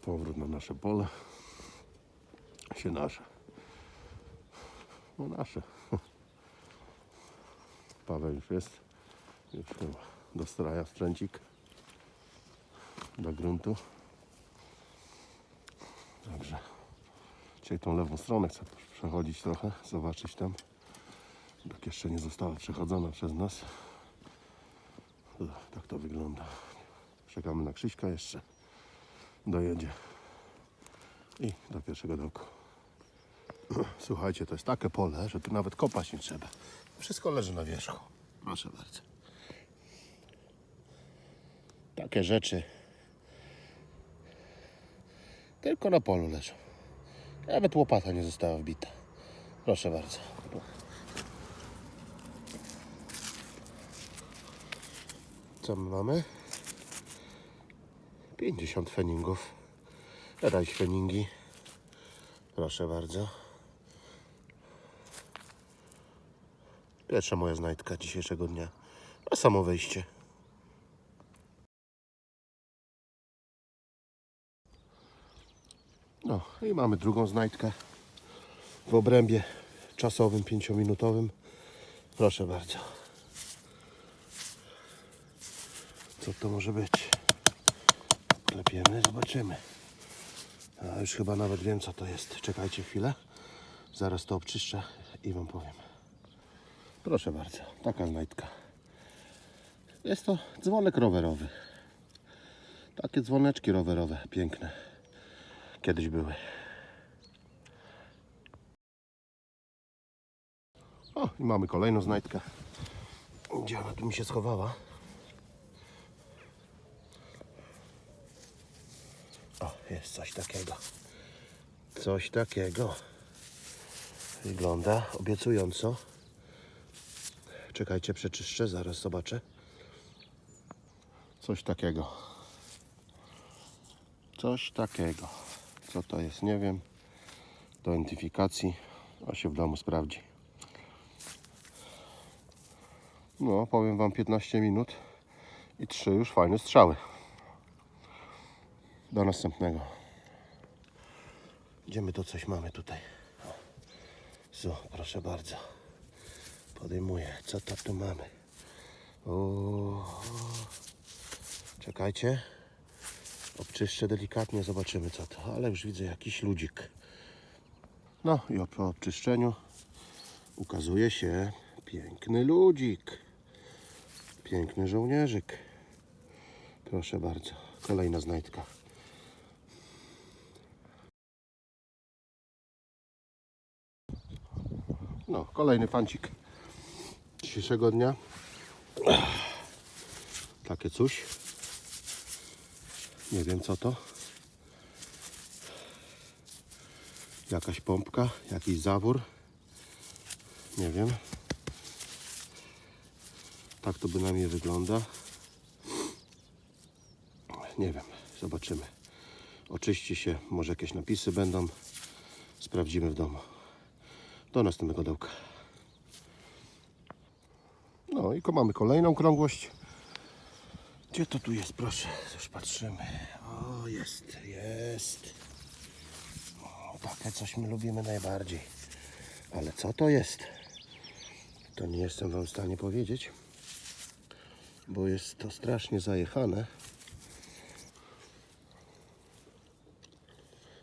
powrót na nasze pole się nasze. No nasze. Paweł już jest. Już chyba dostraja stręcik do gruntu. Także dzisiaj tą lewą stronę chcę przechodzić trochę, zobaczyć tam. Tak jeszcze nie została przechodzona przez nas. Tak to wygląda. Czekamy na Krzyśka jeszcze. Dojedzie. I do pierwszego dołku. Słuchajcie, to jest takie pole, że tu nawet kopać nie trzeba. Wszystko leży na wierzchu. Proszę bardzo. Takie rzeczy tylko na polu leżą. Nawet łopata nie została wbita. Proszę bardzo. Co my mamy? 50 feningów. Daj feningi. Proszę bardzo. Pierwsza moja znajdka dzisiejszego dnia. A samo wejście. No i mamy drugą znajdkę w obrębie czasowym, pięciominutowym. Proszę bardzo. Co to może być? Zobaczymy. A już chyba nawet wiem co to jest. Czekajcie chwilę. Zaraz to obczyszczę i wam powiem. Proszę bardzo, taka znajdka. Jest to dzwonek rowerowy. Takie dzwoneczki rowerowe, piękne. Kiedyś były. O, i mamy kolejną znajdkę. Gdzie ona tu mi się schowała? O, jest coś takiego. Coś takiego. Wygląda obiecująco. Czekajcie, przeczyszczę, zaraz zobaczę. Coś takiego. Coś takiego. Co to jest, nie wiem. Do identyfikacji. A się w domu sprawdzi. No, powiem Wam 15 minut i trzy już fajne strzały. Do następnego. Gdzie my to coś mamy tutaj? O. So, proszę bardzo. Podejmuję. Co to tu mamy? O, czekajcie. Obczyszczę delikatnie, zobaczymy co to. Ale już widzę jakiś ludzik. No i po obczyszczeniu ukazuje się piękny ludzik. Piękny żołnierzyk. Proszę bardzo. Kolejna znajdka. No, kolejny fancik dzisiejszego dnia. Takie coś. Nie wiem co to. Jakaś pompka, jakiś zawór. Nie wiem. Tak to bynajmniej wygląda. Nie wiem, zobaczymy. Oczyści się, może jakieś napisy będą. Sprawdzimy w domu. Do następnego dołka. No i mamy kolejną krągłość. Gdzie to tu jest, proszę? Już patrzymy. O, jest, jest. O, takie coś my lubimy najbardziej. Ale co to jest? To nie jestem Wam w stanie powiedzieć, bo jest to strasznie zajechane.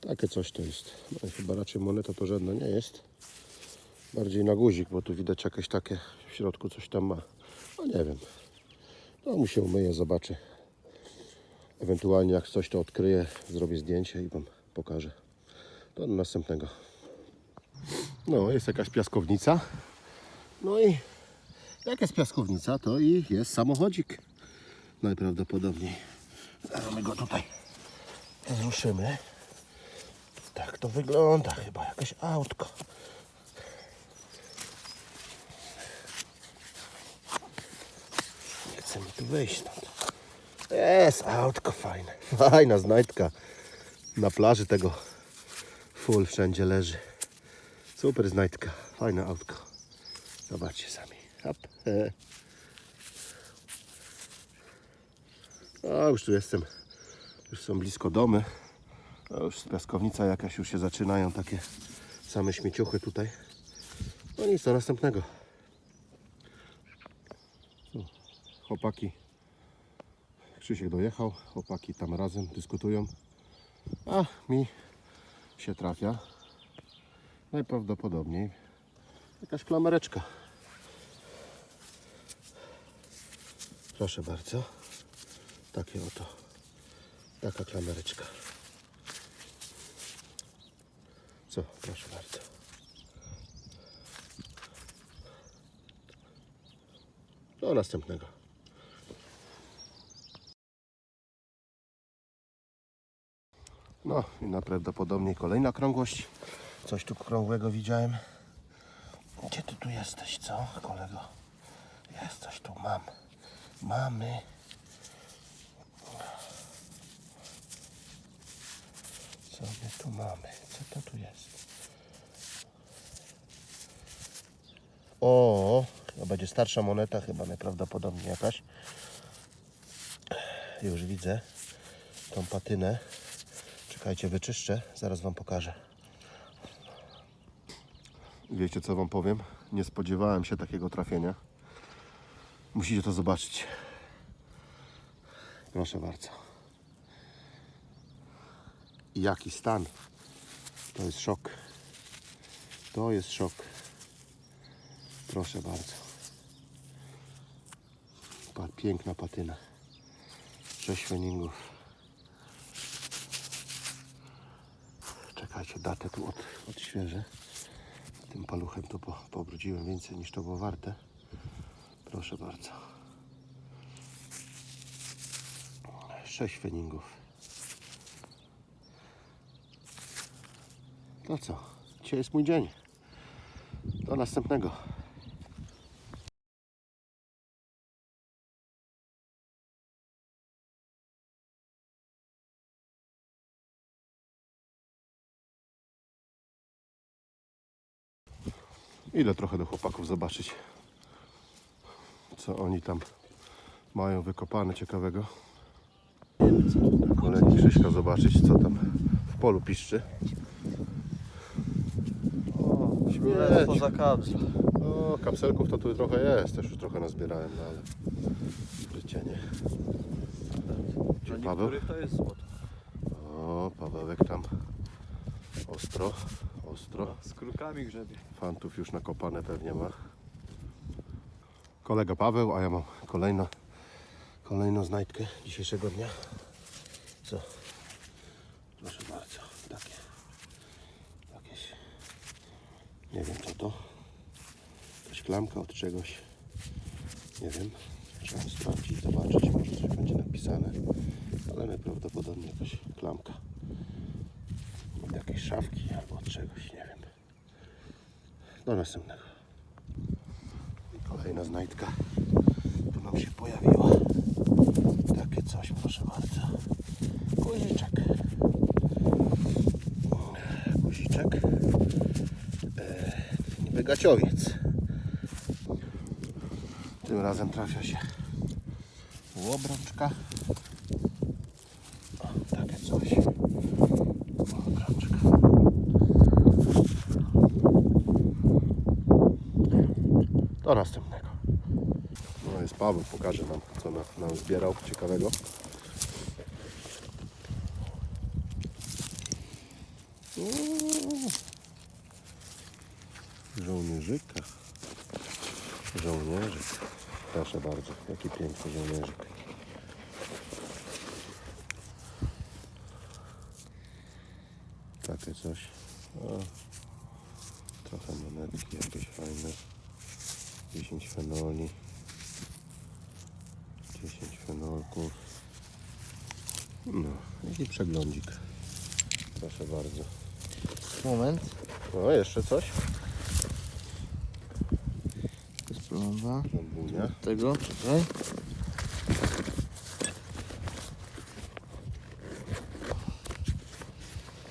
Takie coś to jest. No, chyba raczej moneta to żadna nie jest. Bardziej na guzik, bo tu widać jakieś takie w środku coś tam ma. No nie wiem. No mu się umyję, zobaczę. Ewentualnie jak coś to odkryję, zrobię zdjęcie i Wam pokażę. Do następnego. No, jest jakaś piaskownica. No i jak jest piaskownica, to i jest samochodzik. Najprawdopodobniej. Zaraz my go tutaj zruszymy. Tak to wygląda. Chyba jakieś autko. Chcę mi tu wyjść stąd. Jest autko fajne. Fajna znajdka. Na plaży tego full wszędzie leży. Super znajdka. Fajne autko. Zobaczcie sami. Hop. A już tu jestem. Już są blisko domy. A już piaskownica jakaś już się zaczynają takie same śmieciuchy tutaj. No nic, do następnego. Co? Chłopaki. Krzysiek dojechał, chłopaki tam razem dyskutują. A mi się trafia najprawdopodobniej jakaś klamereczka. Proszę bardzo. Takie oto. Taka klamereczka. Co? Proszę bardzo. Do następnego. No i najprawdopodobniej kolejna krągłość. Coś tu krągłego widziałem. Gdzie ty tu jesteś, co, kolego? Jest coś tu, mam. Mamy. Co my tu mamy? Co to tu jest? O, to będzie starsza moneta chyba najprawdopodobniej jakaś. Już widzę tą patynę. Czekajcie, wyczyszczę, zaraz wam pokażę. Wiecie co wam powiem? Nie spodziewałem się takiego trafienia. Musicie to zobaczyć. Proszę bardzo. Jaki stan. To jest szok. To jest szok. Proszę bardzo. Piękna patyna. Sześć feningów. Czekajcie, datę tu od, odświeżę. Tym paluchem to po, pobrudziłem więcej niż to było warte. Proszę bardzo. Sześć feningów. To co? Dzisiaj jest mój dzień. Do następnego. Ile trochę do chłopaków zobaczyć, co oni tam mają wykopane ciekawego. Kolegi Krzyśka zobaczyć, co tam w polu piszczy. O, Śmieć. poza kadr. O, kapselków to tu trochę jest, też już trochę nazbierałem, no ale życie nie. Gdzie Paweł? to jest złoto. O, Pawełek tam ostro, ostro. Z krukami grzebie. Fantów już nakopane pewnie ma. Kolega Paweł, a ja mam kolejną, kolejną znajdkę dzisiejszego dnia. Co? Proszę bardzo, takie. Jakieś. Nie wiem co to. Jakaś klamka od czegoś. Nie wiem. Trzeba sprawdzić, zobaczyć, może coś będzie napisane. Ale najprawdopodobniej jakaś klamka. Od jakiejś szafki albo od czegoś, nie wiem. Do następnego. I kolejna znajdka. Tu nam się pojawiła. Takie coś, proszę bardzo. Guziczek. Guziczek. E, niby gaciowiec. Tym razem trafia się łobrączka. O, takie coś. Łobrączka. Do następnego. No jest Paweł, pokaże nam, co na, nam zbierał ciekawego. Żołnierzyka. Żołnierzyk. Proszę bardzo, jaki piękny żołnierzyk. Takie coś. O, trochę monetki jakieś fajne. 10 fenoli. 10 fenolków. No, jaki przeglądzik. Proszę bardzo. Moment. O, jeszcze coś? To jest plomba. Tego, czekaj.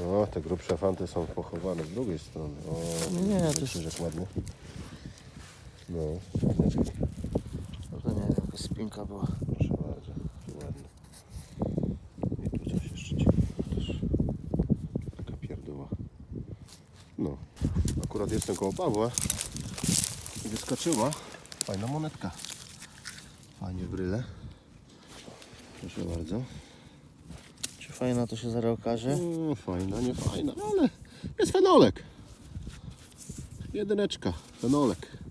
O, te grubsze fanty są pochowane z drugiej strony. O, Nie, to jest- ładny. No, No to nie wiem, jakaś spinka była. proszę bardzo, ładny. I tu coś jeszcze ciekawego też. Taka pierdoła. No, akurat jestem koło Pawła. Wyskoczyła. Fajna monetka. Fajnie bryle. Proszę bardzo. Czy fajna to się zaraz okaże? O, fajna, nie fajna, ale jest fenolek. Jedyneczka, fenolek.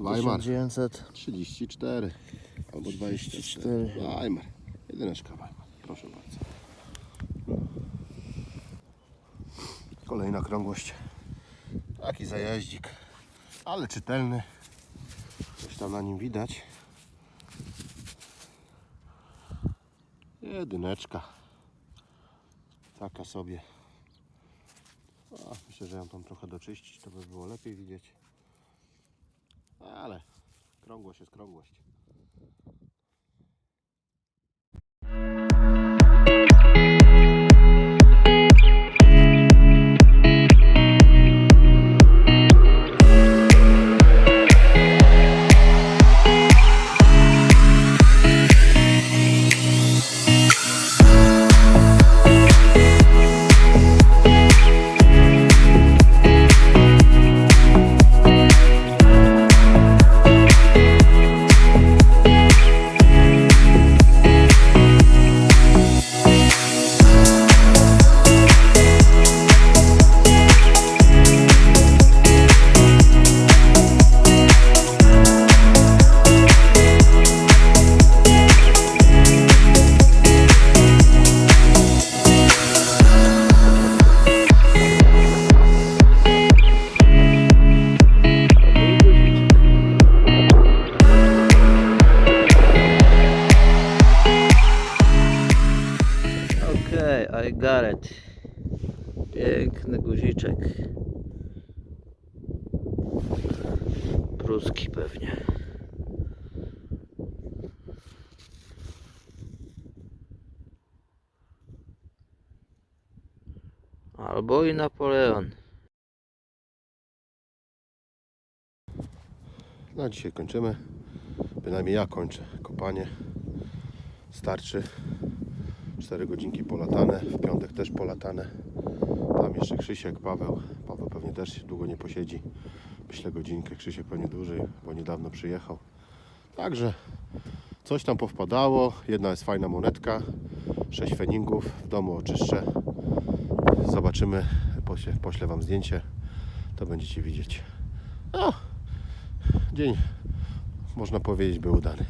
Weimar 1900. 34 albo 24. 34. Weimar. Jedyneczka Weimar. Proszę bardzo. Kolejna krągłość. Taki zajeździk, ale czytelny. Coś tam na nim widać. Jedyneczka. Taka sobie. A, myślę, że ją tam trochę doczyścić, to by było lepiej widzieć. Ale krągłość jest krągłość. Pewnie. Albo i Napoleon. Na dzisiaj kończymy. Bynajmniej ja kończę kopanie. Starczy. 4 godzinki polatane. W piątek też polatane. Tam jeszcze Krzysiek, Paweł. Paweł pewnie też długo nie posiedzi. Myślę godzinkę. Krzysiek pewnie dłużej, bo niedawno przyjechał. Także coś tam powpadało. Jedna jest fajna monetka. 6 feningów. W domu oczyszczę. Zobaczymy. Poślę, poślę Wam zdjęcie. To będziecie widzieć. No, dzień można powiedzieć był udany.